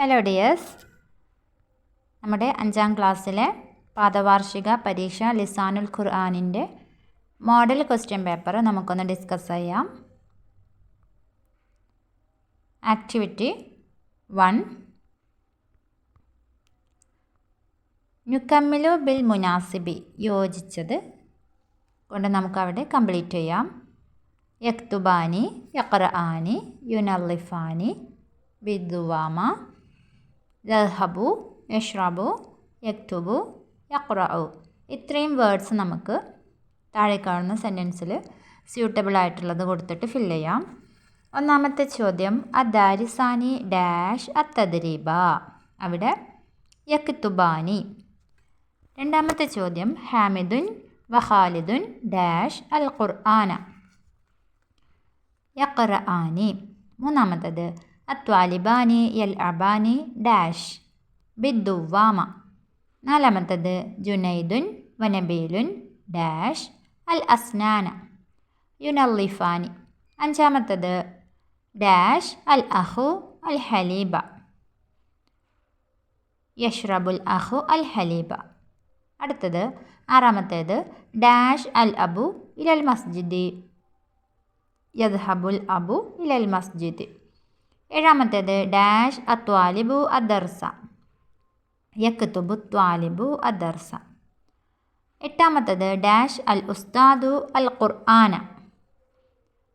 Hello dears നമ്മുടെ അഞ്ചാം ക്ലാസ്സിലെ പാദവാർഷിക പരീക്ഷ ലിസാനുൽ ഖുർആാനിന്റെ മോഡൽ ക്വസ്റ്റ്യൻ പേപ്പർ നമുക്കൊന്ന് ഡിസ്കസ് ചെയ്യാം. ആക്ടിവിറ്റി വൺ നുക്കമ്മിലു ബിൽ മുനാസിബി യോജിച്ചത് കൊണ്ട് നമുക്കവിടെ കംപ്ലീറ്റ് ചെയ്യാം. യക്തുബാനി യക്രആാനി യുനല്ലിഫാനി ബിദുവാമ യഹബു യഷ്റബു യക്തുബു യക്രഉ ഇത്രയും വേർഡ്സ് നമുക്ക് താഴെ കാണുന്ന സെന്റൻസിൽ സ്യൂട്ടബിൾ ആയിട്ടുള്ളത് കൊടുത്തിട്ട് ഫില്ല് ചെയ്യാം. ഒന്നാമത്തെ ചോദ്യം അദാരിസാനി ഡാഷ് അത്തദരീബ. അവിടെ യക്തുബാനി. രണ്ടാമത്തെ ചോദ്യം ഹാമിദുൻ വഹാലിദുൻ ഡാഷ് അൽ ഖുർആന യഖ്റആനി. മൂന്നാമത്തത് അത്വാലിബാനി യൽ അബാനി ഡാഷ് ബിദ്ദുവാമ നാലാമത്തത് ജുനൈദുൻ വനബീലുൻ ഡാഷ് അൽ അസ്നാന യുനല്ലിഫാനി അഞ്ചാമത്തത് ഡാഷ് അൽ അഹു അൽ ഹലീബ യഷ്റബുൽ അഹു അൽ ഹലീബ അടുത്തത് ആറാമത്തേത് ഡാഷ് അൽ അബു ഇലൽ മസ്ജിദി. യദ്ഹബുൽ അബു ഇലൽ മസ്ജിദ്. ഏഴാമത്തേത് ഡാഷ് അത്വാലിബു അദർസ. യക്തുബു ത്വാലിബു അദർസ. എട്ടാമത്തേത് ഡാഷ് അൽ ഉസ്താദു അൽ ഖുർആന.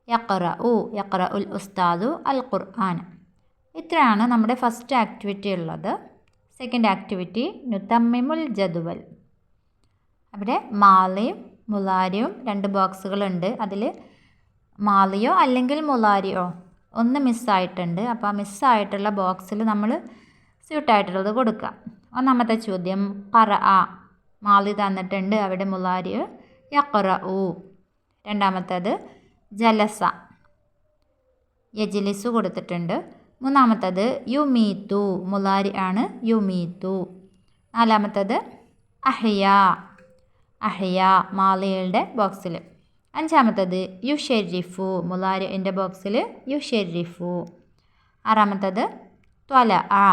യക്ര ഉ യക്ര ഉൽ ഉസ്താദു അൽ ഖുർആന. ഇത്രയാണ് നമ്മുടെ ഫസ്റ്റ് ആക്ടിവിറ്റി ഉള്ളത്. സെക്കൻഡ് ആക്ടിവിറ്റി നുത്തമ്മിമുൽ ജദുവൽ. അവിടെ മാലയും മുലാരിയും രണ്ട് ബോക്സുകളുണ്ട് അതിൽ മാലയോ അല്ലെങ്കിൽ മുലാരിയോ ഒന്ന് മിസ്സായിട്ടുണ്ട്. അപ്പോൾ ആ മിസ്സായിട്ടുള്ള ബോക്സിൽ നമ്മൾ സ്യൂട്ടായിട്ടുള്ളത് കൊടുക്കുക. ഒന്നാമത്തെ ചോദ്യം പറ ആ മാലി തന്നിട്ടുണ്ട്. അവിടെ മുലാരി യക്കറ ഊ രണ്ടാമത്തേത് ജലസ യജിലിസു കൊടുത്തിട്ടുണ്ട്. മൂന്നാമത്തത് യുമീത്തു മുലാരി ആണ് യുമീത്തു നാലാമത്തത് അഹ്യ. അഹ്യ മാളികളുടെ ബോക്സിൽ. അഞ്ചാമത്തത് യു ഷെരിഫു മുലാരിന്റെ ബോക്സിൽ യു ഷെരിഫു ആറാമത്തത് ത്വല ആ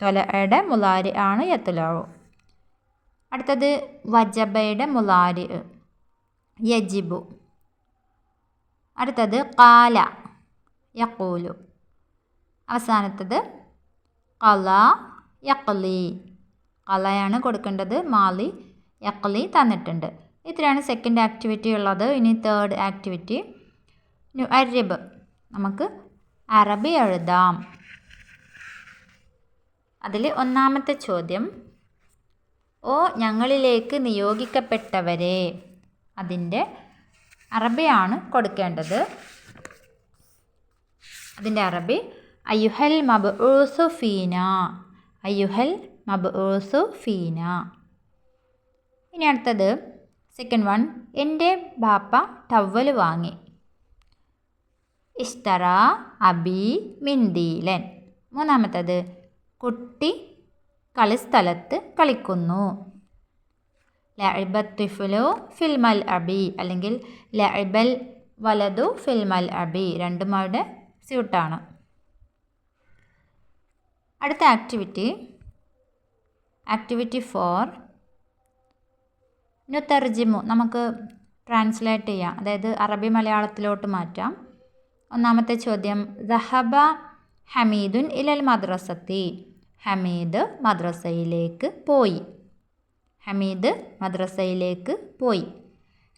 ത്വലയുടെ മുലാരി ആണ് യത്തുലാവു അടുത്തത് വജബയുടെ മുലാരി യജിബു. അടുത്തത് കാല യക്കൂലു അവസാനത്തത് കല യക്ലി കലയാണ് കൊടുക്കേണ്ടത് മാലി യക്ലി തന്നിട്ടുണ്ട്. ഇത്രയാണ് സെക്കൻഡ് ആക്ടിവിറ്റി ഉള്ളത്. ഇനി തേർഡ് ആക്ടിവിറ്റി അരബ് നമുക്ക് അറബി എഴുതാം. അതിൽ ഒന്നാമത്തെ ചോദ്യം. ഓ ഞങ്ങളിലേക്ക് നിയോഗിക്കപ്പെട്ടവരെ. അതിന്റെ അറബിയാണ് കൊടുക്കേണ്ടത്. അതിന്റെ അറബി അയ്യുഹൽ മബ്ഊസു ഫീന. അയ്യുഹൽ മബ്ഊസു ഫീന. ഇനി അടുത്തത്. സെക്കൻഡ് വൺ എന്റെ ബാപ്പ ടവൽ വാങ്ങി. ഇസ്തറ അബി മിന്ദീലൻ മൂന്നാമത്തത് കുട്ടി കളിസ്ഥലത്ത് കളിക്കുന്നു. ലഅബത്തിഫുലു ഫിൽമൽ അബി അല്ലെങ്കിൽ ലഅബൽ വലതു ഫിൽമൽ അബി രണ്ടും അവിടെ സ്യൂട്ടാണ് അടുത്ത ആക്ടിവിറ്റി ആക്ടിവിറ്റി ഫോർ നുത്തർജിമു നമുക്ക് ട്രാൻസ്ലേറ്റ് ചെയ്യാം. അതായത് അറബി മലയാളത്തിലോട്ട് മാറ്റാം. ഒന്നാമത്തെ ചോദ്യം ദഹബ ഹമീദുൻ ഇലൽ മദ്രസത്തി? ഹമീദ് മദ്രസയിലേക്ക് പോയി. ഹമീദ് മദ്രസയിലേക്ക് പോയി.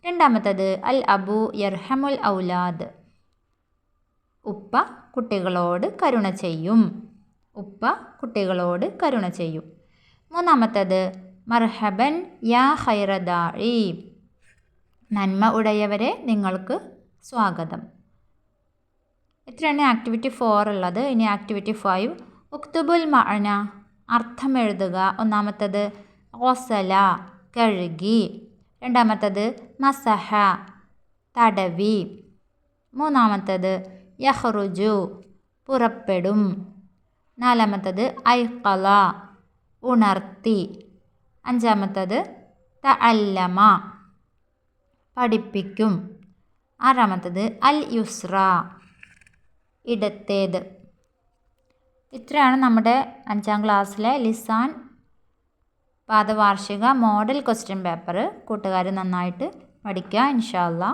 രണ്ടാമത്തത് അൽ അബു യർഹമുൽ ഔലാദ്? ഉപ്പ കുട്ടികളോട് കരുണ ചെയ്യും. ഉപ്പ കുട്ടികളോട് കരുണ ചെയ്യും. മൂന്നാമത്തത് മർഹബൻ യാ ഹൈറദാഴി നന്മ ഉടയവരെ നിങ്ങൾക്ക് സ്വാഗതം. ഇത്രയാണ് ആക്ടിവിറ്റി ഫോർ ഉള്ളത്. ഇനി ആക്ടിവിറ്റി ഫൈവ്. ഉക്തുബുൽ മഅന അർത്ഥം എഴുതുക. ഒന്നാമത്തത് ഓസല കഴുകി. രണ്ടാമത്തത് മസഹ തടവി. മൂന്നാമത്തത് യഹ്റുജു പുറപ്പെടും. നാലാമത്തത് ഐക്കല ഉണർത്തി. അഞ്ചാമത്തത് ത അല്ലമ. പഠിപ്പിക്കും. ആറാമത്തത് അൽ യുസ്ര. ഇടത്തേത്. ഇത്രയാണ് നമ്മുടെ അഞ്ചാം ക്ലാസ്സിലെ ലിസാൻ പാദവാർഷിക മോഡൽ ക്വസ്റ്റ്യൻ പേപ്പർ കൂട്ടുകാർ നന്നായിട്ട് പഠിക്കുക ഇൻഷാല്ല